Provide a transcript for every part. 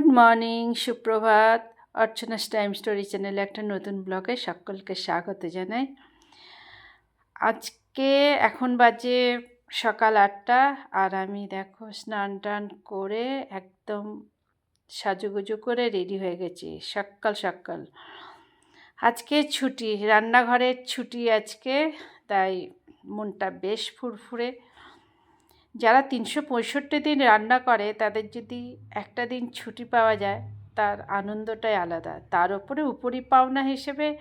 Good morning, সুপ্রভাত। অর্চনাস time story চ্যানেলে একটা নতুন ব্লগে সকলকে স্বাগত জানাই। আজকে এখন বাজে সকাল আটটা আর আমি দেখো স্নান টান করে একদম সাজুগুজু করে রেডি হয়ে গেছি, সকাল সকাল। আজকে ছুটি, রান্নাঘরের ছুটি আজকে, তাই মনটা বেশ ফুরফুরে। যারা তিনশো পঁয়ষট্টি দিন রান্না করে, তাদের যদি একটা দিন ছুটি পাওয়া যায়, তার আনন্দটাই আলাদা। তার উপরে উপরি পাওনা হিসেবে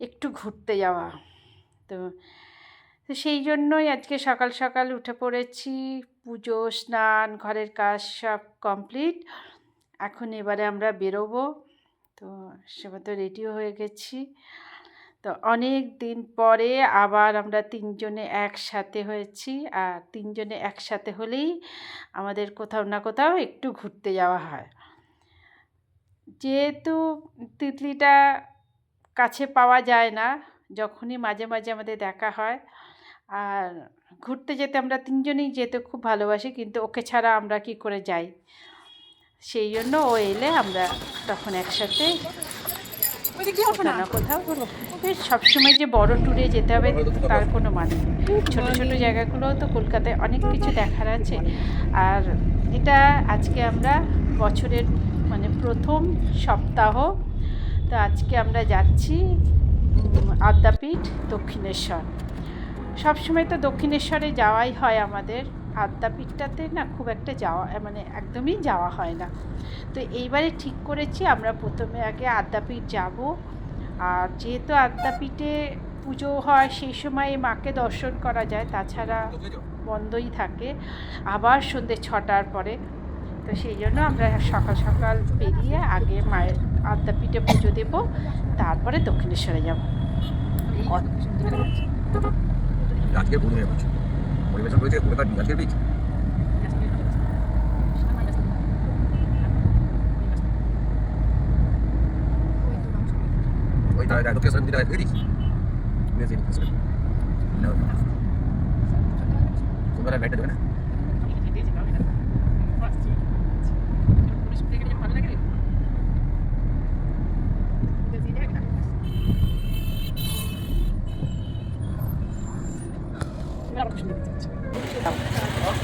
একটু ঘুরতে যাওয়া। তো তো সেই জন্যই আজকে সকাল সকাল উঠে পড়েছি, পুজো, স্নান, ঘরের কাজ সব কমপ্লিট। এখন এবারে আমরা বেরোবো। তো সে মতো রেডিও হয়ে গেছি। তো অনেক দিন পরে আবার আমরা তিনজনে একসাথে হয়েছি। আর তিনজনে একসাথে হলেই আমাদের কোথাও না কোথাও একটু ঘুরতে যাওয়া হয়। যেহেতু তিতলিটা কাছে পাওয়া যায় না, যখনই মাঝে মাঝে আমাদের দেখা হয়। আর ঘুরতে যেতে আমরা তিনজনেই যেতে খুব ভালোবাসি, কিন্তু ওকে ছাড়া আমরা কি করে যাই? সেই জন্য ও এলে আমরা তখন একসাথে কোথাও না। কোথাও সবসময় যে বড় ট্যুরে যেতে হবে তার কোনো মানে নেই। ছোট ছোট জায়গাগুলোও তো কলকাতায় অনেক কিছু দেখার আছে। আর এটা আজকে আমরা বছরের মানে প্রথম সপ্তাহ। তো আজকে আমরা যাচ্ছি আদ্যাপীঠ দক্ষিণেশ্বর। সবসময় তো দক্ষিণেশ্বরে যাওয়াই হয় আমাদের। আদ্যাপীঠটাতে না খুব একটা যাওয়া মানে একদমই যাওয়া হয় না। তো এইবারে ঠিক করেছি, আমরা প্রথমে আগে আদ্যাপীঠ যাব। আর যেহেতু আদ্যাপীঠে পুজো হয়, সেই সময় মাকে দর্শন করা যায়, তাছাড়া বন্ধই থাকে। আবার সন্ধ্যে ছটার পরে। তো সেই জন্য আমরা সকাল সকাল বেরিয়ে আগে মায়ের আদ্যাপীঠে পুজো দেব, তারপরে দক্ষিণেশ্বরে যাব। আজকে পরিবেশন রয়েছে কলকাতার আজকের বীজ ওই তাহলে লোকেশন দিতে হয় দিস মেসেজ দিতে তোমরা ব্যাটে দেবে না?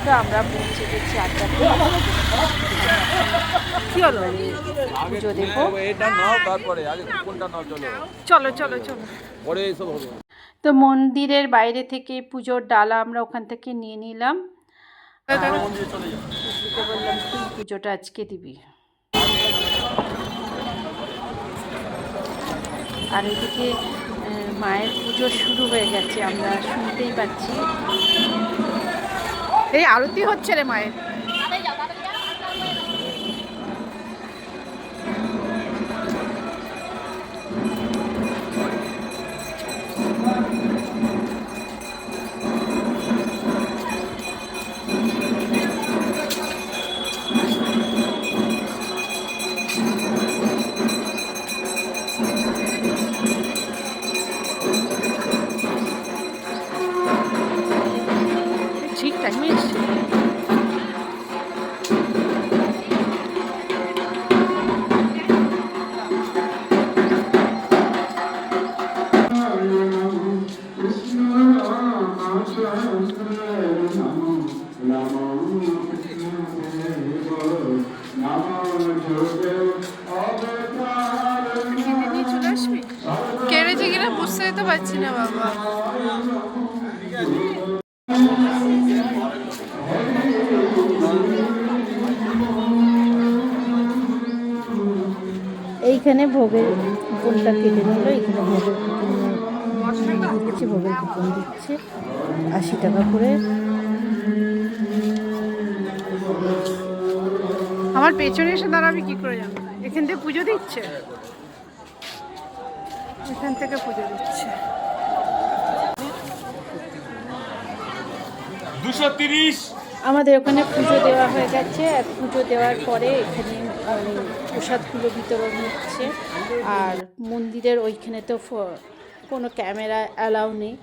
তো আমরা পৌঁছে গেছি আদ্যাপীঠ কি হলো? পুজো নাও চলো। চলো চলো চলো। পরে এসব হবে। তো মন্দিরের বাইরে থেকে পুজোর ডালা আমরা ওখান থেকে নিয়ে নিলাম। বললাম তুই পুজোটা আজকে দিবি। আর এদিকে মায়ের পুজো শুরু হয়ে গেছে আমরা শুনতেই পাচ্ছি। এই আরতি হচ্ছে রে মায়ের। কিনা বুঝতে তো পারছি না বাবা। এইখানে ভোগের কুপনটা কেটে নিল এখানে ভোগের কুপন দিচ্ছে ভোগের কুপন দিচ্ছে। আশি টাকা করে। আমার পেছনে এসে দাঁড়াবি কি করে জানো? এখান থেকে পুজো দিচ্ছে? এখান থেকে পুজো দিচ্ছে। আমাদের ওখানে পুজো দেওয়া হয়ে গেছে। আর পুজো দেওয়ার পরে এখানে প্রসাদগুলো বিতরণ হচ্ছে। আর মন্দিরের ওইখানে তো কোনো ক্যামেরা অ্যালাউ নেই।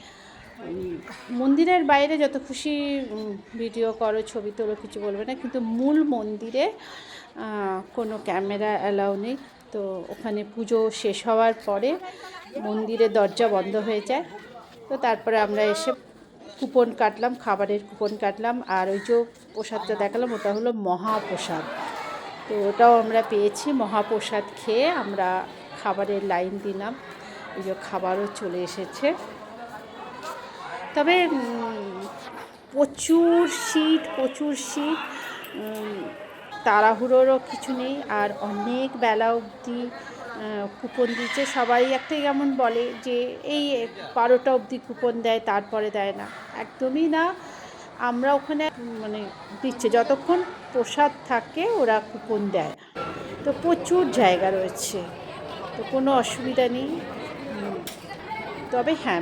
মন্দিরের বাইরে যত খুশি ভিডিও করো ছবি তোলো কিছু বলবে না। কিন্তু মূল মন্দিরে কোনো ক্যামেরা অ্যালাউ নেই। তো ওখানে পুজো শেষ হওয়ার পরে মন্দিরের দরজা বন্ধ হয়ে যায়। তো তারপরে আমরা এসে কুপন কাটলাম, খাবারের কুপন কাটলাম আর ওই যে প্রসাদটা দেখালাম ওটা হলো মহাপ্রসাদ। তো ওটাও আমরা পেয়েছি, মহাপ্রসাদ খেয়ে আমরা খাবারের লাইন দিলাম, ওই যে খাবারও চলে এসেছে। তবে প্রচুর শীত প্রচুর শীত তাড়াহুড়োরও কিছু নেই, আর অনেক বেলা অবধি কুপন দিচ্ছে। সবাই একটা কেমন বলে যে, এই বারোটা অবধি কুপন দেয়, তারপরে দেয় না। একদমই না। আমরা ওখানে মানে দিচ্ছে। যতক্ষণ প্রসাদ থাকে, ওরা কুপন দেয়। তো প্রচুর জায়গা রয়েছে। তো কোনো অসুবিধা নেই। তবে হ্যাঁ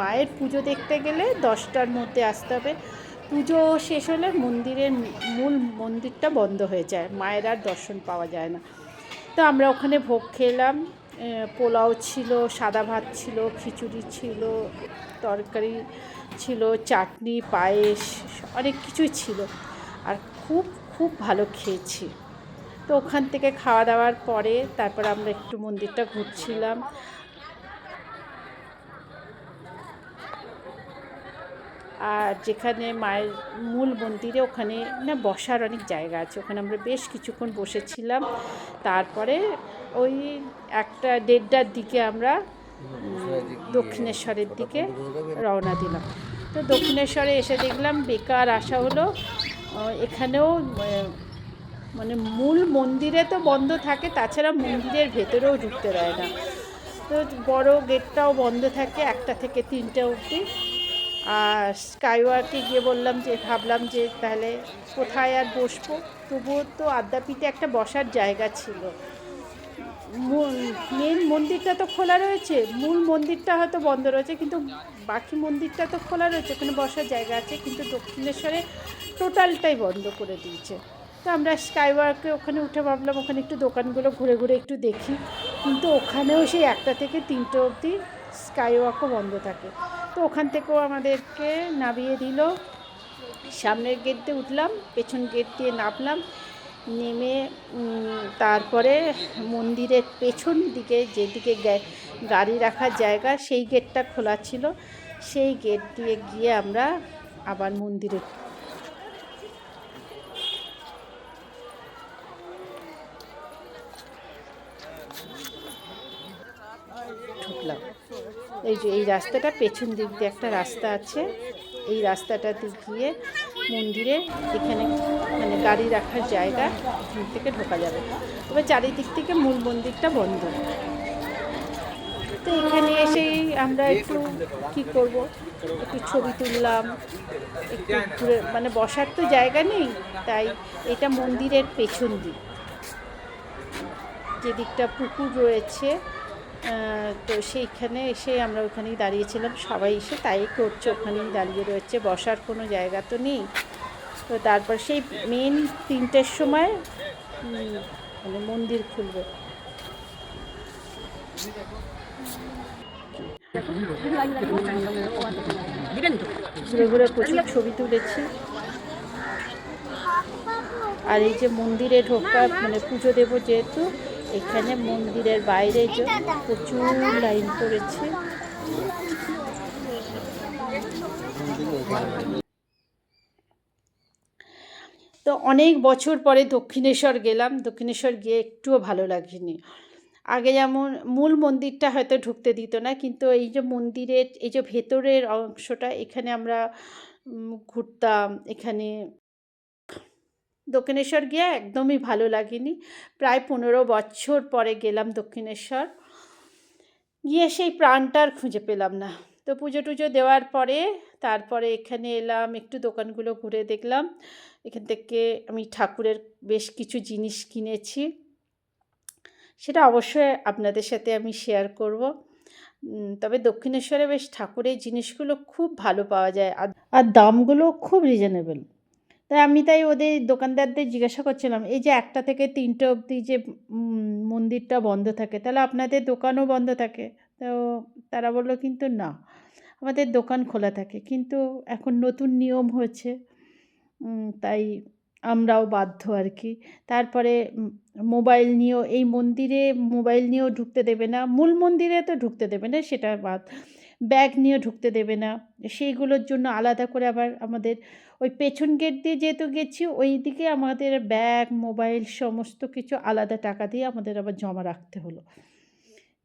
মায়ের পুজো দেখতে গেলে দশটার মধ্যে আসতে হবে। পুজো শেষ হলে মন্দিরের মূল মন্দিরটা বন্ধ হয়ে যায়। মায়ের আর দর্শন পাওয়া যায় না। তো আমরা ওখানে ভোগ খেলাম। পোলাও ছিল, সাদা ভাত ছিল, খিচুড়ি ছিল, তরকারি ছিল, চাটনি, পায়েস, অনেক কিছুই ছিল। আর খুব খুব ভালো খেয়েছি। তো ওখান থেকে খাওয়া দাওয়ার পরে তারপর আমরা একটু মন্দিরটা ঘুরছিলাম। আর যেখানে মায়ের মূল মন্দিরে ওখানে না বসার অনেক জায়গা আছে। ওখানে আমরা বেশ কিছুক্ষণ বসেছিলাম। তারপরে ওই একটা দেড়টার দিকে আমরা দক্ষিণেশ্বরের দিকে রওনা দিলাম। তো দক্ষিণেশ্বরে এসে দেখলাম বেকার আসা হলো। এখানেও মানে মূল মন্দিরে তো বন্ধ থাকে, তাছাড়া মন্দিরের ভেতরেও ঢুকতে দেয় না। তো বড় গেটটাও বন্ধ থাকে, একটা থেকে তিনটে অবধি। আর স্কাইওয়ার্কে গিয়ে বললাম যে, ভাবলাম যে তাহলে কোথায় আর বসবো? তবুও তো আদ্যাপীঠে একটা বসার জায়গা ছিল। মেন মন্দিরটা তো খোলা রয়েছে। মূল মন্দিরটা হয়তো বন্ধ রয়েছে, কিন্তু বাকি মন্দিরটা তো খোলা রয়েছে, ওখানে বসার জায়গা আছে, কিন্তু দক্ষিণেশ্বরে টোটালটাই বন্ধ করে দিয়েছে। তো আমরা স্কাইওয়ার্কে ওখানে উঠে ভাবলাম, ওখানে একটু দোকানগুলো ঘুরে ঘুরে একটু দেখি। কিন্তু ওখানেও সেই একটা থেকে তিনটে অবধি স্কাইওয়াকও বন্ধ থাকে। তো ওখান থেকেও আমাদেরকে নামিয়ে দিল। সামনের গেট দিয়ে উঠলাম, পেছন গেট দিয়ে নামলাম, নেমে তারপরে মন্দিরের পেছন দিকে যেদিকে গাড়ি রাখার জায়গা, সেই গেটটা খোলা ছিল। সেই গেট দিয়ে গিয়ে আমরা আবার মন্দিরে এই যে, এই রাস্তাটা পেছন দিক দিয়ে একটা রাস্তা আছে। এই রাস্তাটাতে গিয়ে মন্দিরে এখানে মানে গাড়ি রাখার জায়গা এখান থেকে ঢোকা যাবে। তবে চারিদিক থেকে মূল মন্দিরটা বন্ধ। তো এখানে এসেই আমরা একটু কি করব? একটু ছবি তুললাম, একটু ঘুরে মানে বসার তো জায়গা নেই, তাই এটা মন্দিরের পেছন দিক। যে দিকটা পুকুর রয়েছে তো সেইখানে এসে আমরা ওখানেই দাঁড়িয়েছিলাম। সবাই এসে তাই করছে, ওখানেই দাঁড়িয়ে রয়েছে। বসার কোনো জায়গা তো নেই। তো তারপর সেই মেন তিনটের সময় মানে মন্দির খুলবে। ঘুরে ঘুরে প্রচুর ছবি তুলেছি। আর এই যে মন্দিরে ঢোকা মানে পুজো দেবো যেহেতু এখানে মন্দিরের বাইরে প্রচুর লাইন পড়েছে। তো অনেক বছর পরে দক্ষিণেশ্বর গেলাম। দক্ষিণেশ্বর গিয়ে একটুও ভালো লাগেনি। আগে যেমন মূল মন্দিরটা হয়তো ঢুকতে দিত না, কিন্তু এই যে মন্দিরের, এই যে ভেতরের অংশটা, এখানে আমরা ঘুরতাম, এখানে দক্ষিণেশ্বর গিয়ে একদমই ভালো লাগেনি। প্রায় পনেরো বছর পরে গেলাম দক্ষিণেশ্বর। গিয়ে সেই প্রাণটার খুঁজে পেলাম না। তো পুজো টুজো দেওয়ার পরে তারপরে এখানে এলাম, একটু দোকানগুলো ঘুরে দেখলাম। এখান থেকে আমি ঠাকুরের বেশ কিছু জিনিস কিনেছি। সেটা অবশ্যই আপনাদের সাথে আমি শেয়ার করব। তবে দক্ষিণেশ্বরে বেশ ঠাকুরের জিনিসগুলো খুব ভালো পাওয়া যায়। আর আর দামগুলো খুব রিজনেবল তাই আমি তাই ওদের দোকানদারদের জিজ্ঞাসা করছিলাম, এই যে একটা থেকে তিনটে অবধি যে মন্দিরটা বন্ধ থাকে, তাহলে আপনাদের দোকানও বন্ধ থাকে? তো তারা বলল, কিন্তু না, আমাদের দোকান খোলা থাকে, কিন্তু এখন নতুন নিয়ম হয়েছে। তাই আমরাও বাধ্য আর কি। তারপরে মোবাইল নিয়েও, এই মন্দিরে মোবাইল নিয়েও ঢুকতে দেবে না, মূল মন্দিরে তো ঢুকতে দেবে না, সেটা বাদ। ব্যাগ নিয়েও ঢুকতে দেবে না, সেইগুলোর জন্য আলাদা করে আবার আমাদের ওই পেছন গেট দিয়ে যেহেতু গেছি ওই দিকে আমাদের ব্যাগ মোবাইল সমস্ত কিছু আলাদা টাকা দিয়ে আমাদের আবার জমা রাখতে হলো।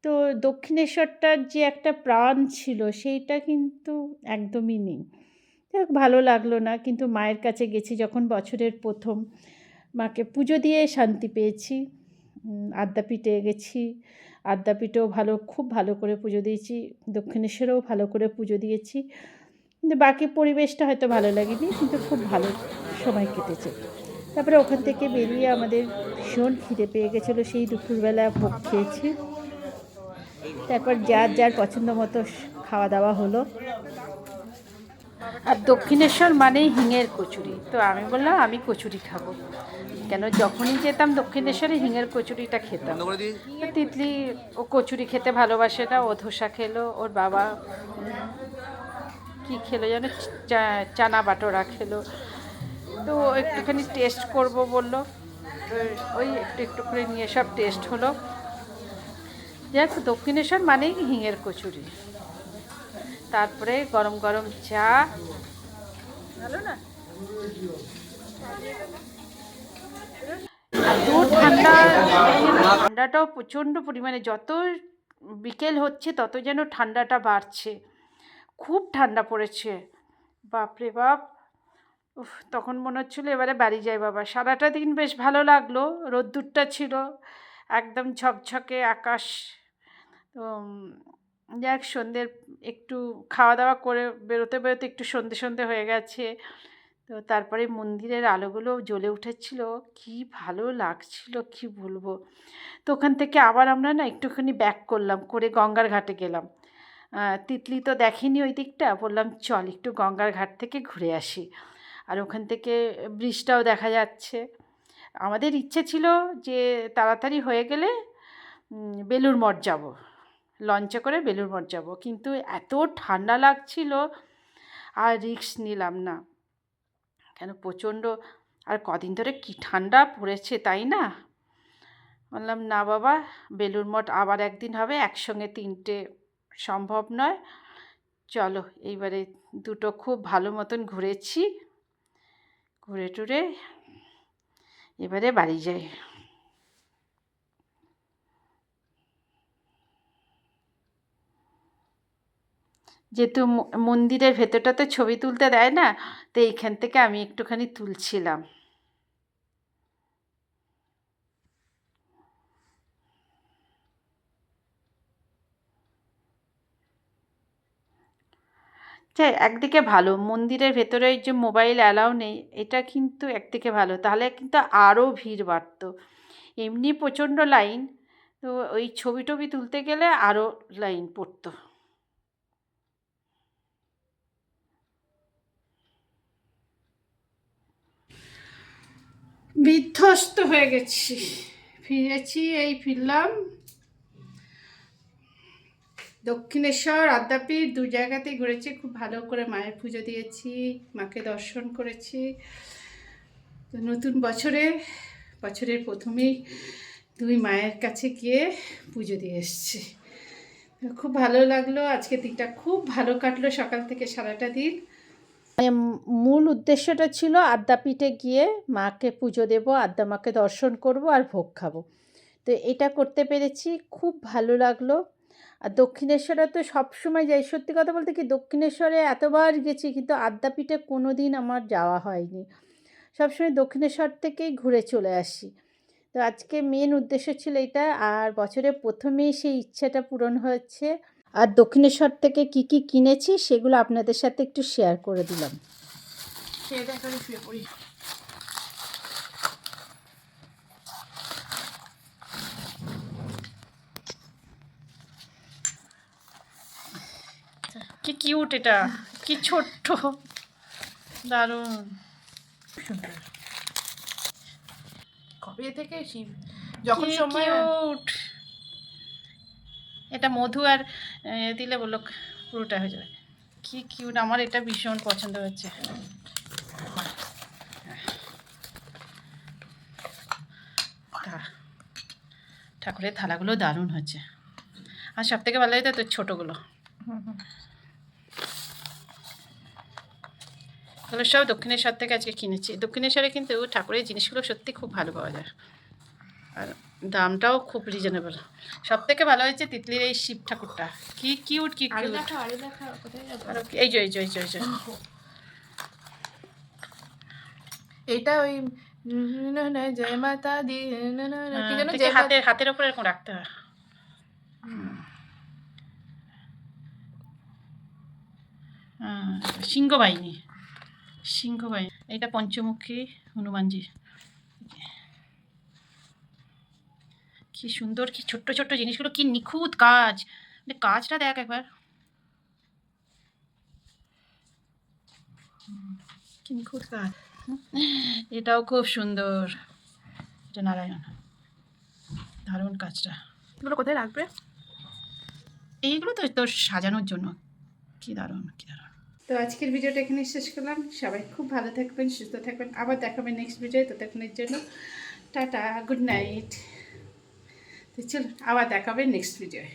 তো দক্ষিণেশ্বরটার যে একটা প্রাণ ছিল, সেইটা কিন্তু একদমই নেই। ভালো লাগল না, কিন্তু মায়ের কাছে গেছি যখন বছরের প্রথম। মাকে পুজো দিয়ে শান্তি পেয়েছি আদ্যাপীঠে গেছি। আদ্যাপীঠেও ভালো, খুব ভালো করে পুজো দিয়েছি। দক্ষিণেশ্বরেও ভালো করে পুজো দিয়েছি। কিন্তু বাকি পরিবেশটা হয়তো ভালো লাগেনি, কিন্তু খুব ভালো সময় কেটেছে। তারপরে ওখান থেকে বেরিয়ে আমাদের ভীষণ খিদে পেয়ে গেছিল, সেই দুপুরবেলা ভোগ খেয়েছি। তারপর যার যার পছন্দ মতো খাওয়া দাওয়া হলো। আর দক্ষিণেশ্বর মানেই হিঙের কচুরি। তো আমি বললাম, আমি কচুরি খাব। কেন? যখনই যেতাম দক্ষিণেশ্বরে হিঙের কচুরিটা খেতাম। তিতলি ও কচুরি খেতে ভালোবাসে না, ও ধোসা খেলো, ওর বাবা কি খেলো যেন চানা বাটোরা খেলো। তো একটুখানি টেস্ট করব বলল। ওই একটু একটু করে নিয়ে সব টেস্ট হলো। যাক, দক্ষিণেশ্বর মানেই হিঙের কচুরি। তারপরে গরম গরম চা। না? ঠান্ডা, ঠান্ডাটাও প্রচণ্ড পরিমাণে, যত বিকেল হচ্ছে তত যেন ঠান্ডাটা বাড়ছে। খুব ঠান্ডা পড়েছে। বাপরে বাপ। উফ, তখন মনে হচ্ছিল এবারে বাড়ি যাই বাবা। সারাটা দিন বেশ ভালো লাগল, রোদ্দুরটা ছিল, একদম ঝকঝকে আকাশ। তো যাক সন্ধ্যের একটু খাওয়া দাওয়া করে বেরোতে বেরোতে একটু সন্ধে সন্ধে হয়ে গেছে। তো তারপরে মন্দিরের আলোগুলো জ্বলে উঠেছিল। কি ভালো লাগছিল, কি বলব। তো ওখান থেকে আবার আমরা না একটুখানি ব্যাক করলাম, করে গঙ্গার ঘাটে গেলাম। তিতলি তো দেখেনি ওই দিকটা। বললাম, চল একটু গঙ্গার ঘাট থেকে ঘুরে আসি। আর ওখান থেকে ব্রিজটাও দেখা যাচ্ছে। আমাদের ইচ্ছে ছিল যে তাড়াতাড়ি হয়ে গেলে বেলুর মঠ যাব। লঞ্চে করে বেলুর মঠ যাব। কিন্তু এত ঠান্ডা লাগছিল, আর রিক্স নিলাম না। কেন, প্রচণ্ড। আর কদিন ধরে কি ঠান্ডা পড়েছে, তাই না? বললাম, না বাবা বেলুর মঠ আবার একদিন হবে, একসঙ্গে তিনটে সম্ভব নয়। চলো, এইবারে দুটো খুব ভালো মতন ঘুরেছি। ঘুরে টুরে এবারে বাড়ি যাই। যেহেতু মন্দিরের ভেতরটাতে ছবি তুলতে দেয় না, তো এইখান থেকে আমি একটুখানি তুলছিলাম। যাই একদিকে ভালো। মন্দিরের ভেতরে যে মোবাইল অ্যালাউ নেই, এটা কিন্তু একদিকে ভালো। তাহলে কিন্তু আরও ভিড় বাড়তো। এমনি প্রচণ্ড লাইন তো ওই ছবি টবি তুলতে গেলে আরও লাইন পড়তো। বিধ্বস্ত হয়ে গেছি। ফিরেছি, এই ফিরলাম। দক্ষিণেশ্বর আদ্যাপীঠ দু জায়গাতেই ঘুরেছি, খুব ভালো করে মায়ের পুজো দিয়েছি, মাকে দর্শন করেছি। তো নতুন বছরে, বছরের প্রথমেই দুই মায়ের কাছে গিয়ে পুজো দিয়ে এসেছি। খুব ভালো লাগল, আজকে দিনটা খুব ভালো কাটলো সকাল থেকে সারাটা দিন। মূল উদ্দেশ্যটা ছিল আদ্যাপীঠে গিয়ে মাকে পুজো দেব, আদ্যা মাকে দর্শন করব আর ভোগ খাব। তো এটা করতে পেরেছি, খুব ভালো লাগল। আর দক্ষিণেশ্বরে তো সবসময় যাই। সত্যি কথা বলতে কি দক্ষিণেশ্বরে এতবার গেছি কিন্তু আদ্যাপীঠে কোনো দিন আমার যাওয়া হয়নি। সবসময় দক্ষিণেশ্বর থেকেই ঘুরে চলে আসি। তো আজকে মেন উদ্দেশ্য ছিল এটা আর বছরের প্রথমেই সেই ইচ্ছাটা পূরণ হয়েছে। আর দক্ষিণেশ্বর থেকে কি কি কিনেছি সেগুলো আপনাদের সাথে একটু শেয়ার করে দিলাম। শুয়ে পড়ি কি কিউট এটা। কি ছোট্ট। দারুণ। কবে থেকে শিব? যখন সময়! এটা মধু আর দিলে বলল পুরোটা হয়ে যাবে। কি কিউট আমার এটা ভীষণ পছন্দ হচ্ছে। তা- ঠাকুরের থালাগুলো দারুণ হচ্ছে। আর সব থেকে ভালো হয়েছে তোর ছোটোগুলো। এগুলো সব দক্ষিণেশ্বর থেকে আজকে কিনেছি। দক্ষিণেশ্বরে কিন্তু ঠাকুরের জিনিসগুলো সত্যি খুব ভালো পাওয়া যায়। আর দামটাও খুব রিজনেবল সব থেকে ভালো হয়েছে তিতলির এই শিব ঠাকুরটা। কি কিউট কি কিউট এই যে এই যে এই যে এই যে। এইটা ওই জয় মাতা দি না, না, না, কি যেন থেকে জয় হাতে হাতের ওপর এরকম রাখতে হয়। হ্যাঁ, সিংহ বাহিনী সিংহ বাহিনী এটা পঞ্চমুখী হনুমানজি কি সুন্দর কি ছোট্ট ছোট্ট জিনিসগুলো কি নিখুঁত কাজ। মানে কাজটা দেখ একবার। কি নিখুঁত কাজ। এটাও খুব সুন্দর। এটা নারায়ণ। দারুণ কাজটা। এগুলো কোথায় রাখবে? এইগুলো তো তোর সাজানোর জন্য। কি দারুণ কি দারুণ। তো আজকের ভিডিওটা এখানে শেষ করলাম। সবাই খুব ভালো থাকবেন, সুস্থ থাকবেন। আবার দেখাবেন নেক্সট ভিডিও ততক্ষণের জন্য টাটা গুড নাইট তো চলুন আবার দেখাবেন নেক্সট ভিডিওয়